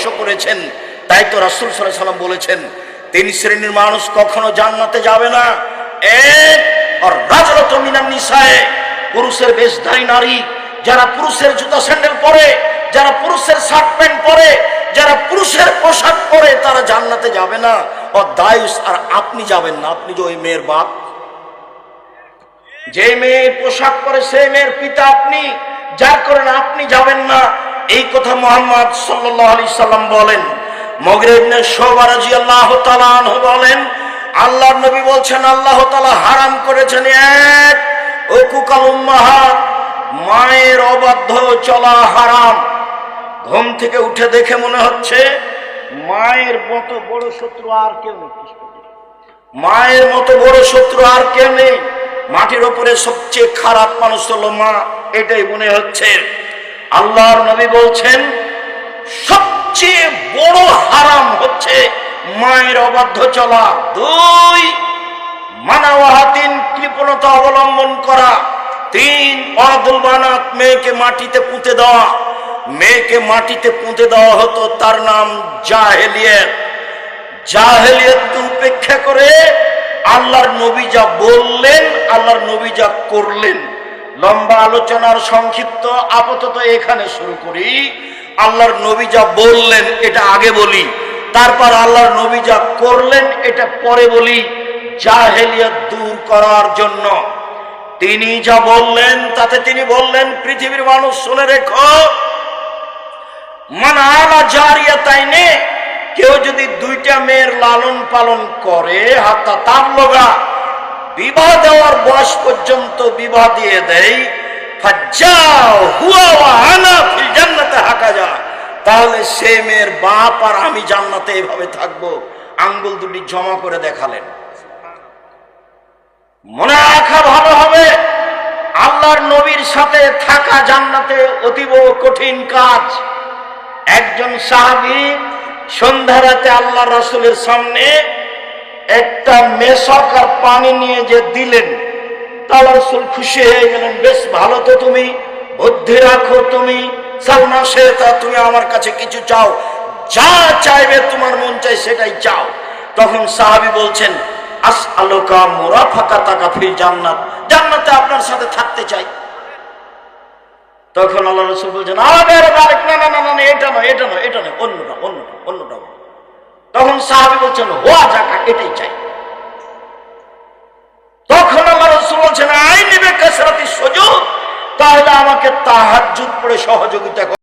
ধ্বংস করেছেন। তাই তো রাসুল সাল্লাম বলেছেন, তিন শ্রেণির মানুষ কখনো জান্নাতে যাবে না। এক পুরুষের বেশধারী নারী, যারা পুরুষের জুতা স্যান্ডেল পরে, যারা পুরুষের শার্ট প্যান্ট পরে, যারা পুরুষের পোশাক পরে, তারা জান্নাতে যাবে না। ও দায়ুস আর আপনি যাবেন না, আপনি যে ওই মেয়ের বাপ। যে মেয়ে পোশাক পরে সেই মেয়ের পিতা আপনি, যার করেন আপনি যাবেন এই কথা মোহাম্মদ সাল্লাহ আলি সাল্লাম বলেন। মগরেবনে সোবারাজি আল্লাহ তালাহ বলেন আল্লাহ নবী বলছেন, আল্লাহ তালা হারাম করেছেন এক ও কুকাল উম্মাহাত। মায়ের অবাধ্য চলা হারাম। ঘুম থেকে উঠে দেখে মনে হচ্ছে, মায়ের মতো বড় শত্রু আর কেউ নেই। মায়ের মতো বড় শত্রু আর কেউ নেই। মাটির ওপরে সবচেয়ে খারাপ মানুষ হলো মা, এটাই মনে হচ্ছে। আল্লাহর নবী বলছেন, সবচেয়ে বড় হারাম হচ্ছে মায়ের অবাধ্য চলা। দুই, মানাওয়াহাতিন কৃপণতা অবলম্বন করা। তিন অদুল বানাত, মেয়েকে মাটিতে পুঁতে দেওয়া। মেয়েকে মাটিতে পুঁতে দেওয়া হতো, তার নাম জাহেলিয়ত। জাহেলিয়তকে উপেক্ষা করে আল্লাহর নবী যা বললেন, আল্লাহর নবী যা করলেন। লম্বা আলোচনার সংক্ষিপ্ত আপাতত এখানে শুরু করি। আল্লাহর নবী যা বললেন এটা আগে বলি, তারপর আল্লাহর নবী যা করলেন এটা পরে বলি, জাহেলিয়ত দূর করার জন্য। তিনি যা বললেন, তাতে তিনি বললেন, পৃথিবীর মানুষ শুনে রেখো মানে তাই নে, কেউ যদি দুইটা মেয়ের লালন পালন করে হাতা তার লগা বিবাহ দেওয়ার বয়স পর্যন্ত বিবাহ দিয়ে দেয় তাহলে সে মেয়ের বাপ আর আমি জান্নাতে এভাবে থাকব। আঙ্গুল দুটি জমা করে দেখালেন। মনে রাখা ভালো হবে। আল্লাহর নবীর সাথে থাকা জান্নাতে অতীব কঠিন কাজ। একজন সাহাবি সন্ধ্যা রাতে আল্লাহ রসুলের সামনে একটা মেশক আর পানি নিয়ে যে দিলেন তাহলে রসুল খুশি হয়ে গেলেন, বেশ ভালো তো তুমি, বুদ্ধি রাখো তুমি, সালমা শেতা তুমি আমার কাছে কিছু চাও, যা চাইবে তোমার মন চাই সেটাই চাও। তখন সাহাবি বলছেন আস আলোকা মোরা ফাঁকা তাকা ফির জান্নাত, জান্নাতে আপনার সাথে থাকতে চাই। তখন আল্লাহ রসুল বলছেন না না না না এটা নয় এটা নয় এটা নয়, অন্যটা অন্যটা অন্যটা তখন সাহাবি বলছেন হোয়া জাকা এটাই চাই তখন আল্লাহ রসুল বলছেন যুগ তাহার পড়ে সহযোগিতা।